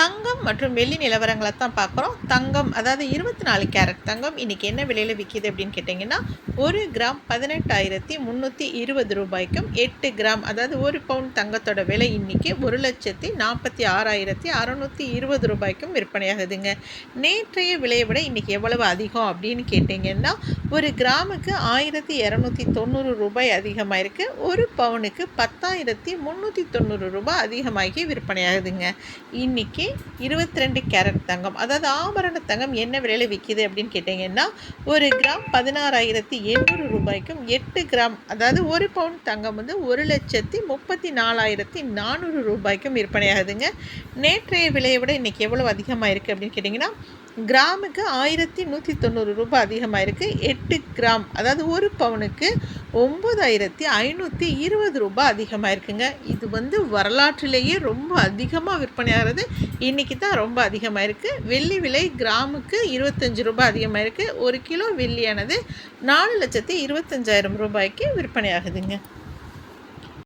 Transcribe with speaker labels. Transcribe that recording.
Speaker 1: தங்கம் மற்றும் வெள்ளி நிலவரங்களை தான் பார்க்குறோம். தங்கம் அதாவது இருபத்தி நாலு கேரட் தங்கம் இன்றைக்கி என்ன விலையில் விற்கிது அப்படின்னு கேட்டிங்கன்னா ஒரு கிராம் பதினெட்டாயிரத்தி முந்நூற்றி இருபது ரூபாய்க்கும் எட்டு கிராம் அதாவது ஒரு பவுண்ட் தங்கத்தோட விலை இன்றைக்கி ஒரு லட்சத்தி நாற்பத்தி ஆறாயிரத்தி அறநூற்றி இருபது ரூபாய்க்கும் விற்பனையாகுதுங்க. நேற்றைய விலையை விட இன்றைக்கி எவ்வளவு அதிகம் அப்படின்னு கேட்டிங்கன்னா ஒரு கிராமுக்கு ஆயிரத்தி இரநூத்தி தொண்ணூறு ரூபாய் அதிகமாக இருக்குது ஒரு பவுனுக்கு பத்தாயிரத்தி முந்நூற்றி தொண்ணூறு ரூபாய் அதிகமாகி விற்பனையாகுதுங்க. இன்றைக்கி இருபத்தி ரெண்டு கேரட் தங்கம். அதாவது ஆபரண தங்கம் என்ன விலையில் விற்கிது அப்படின்னு கேட்டிங்கன்னா ஒரு கிராம் பதினாறாயிரத்தி எண்ணூறு ரூபாய்க்கும் எட்டு கிராம் அதாவது ஒரு பவுண்ட் தங்கம் வந்து ஒரு லட்சத்தி முப்பத்தி நாலாயிரத்தி நானூறு ரூபாய்க்கும் விற்பனையாகுதுங்க. நேற்றைய விலையை விட இன்றைக்கி எவ்வளோ அதிகமாக இருக்குது அப்படின்னு கேட்டிங்கன்னா கிராமுக்கு ஆயிரத்தி நூற்றி தொண்ணூறு ரூபாய் அதிகமாக இருக்குது எட்டு கிராம் அதாவது ஒரு பவுனுக்கு ஒம்பதாயிரத்தி ஐநூற்றி இருபது ரூபாய் அதிகமாக இருக்குங்க இது வந்து வரலாற்றிலேயே ரொம்ப அதிகமாக விற்பனையாகிறது. இன்றைக்கி தான் ரொம்ப அதிகமாக இருக்குது வெள்ளி விலை கிராமுக்கு இருபத்தஞ்சி ரூபாய் அதிகமாக இருக்குது ஒரு கிலோ வெள்ளியானது நாலு லட்சத்தி இருபத்தஞ்சாயிரம் ரூபாய்க்கு விற்பனையாகுதுங்க.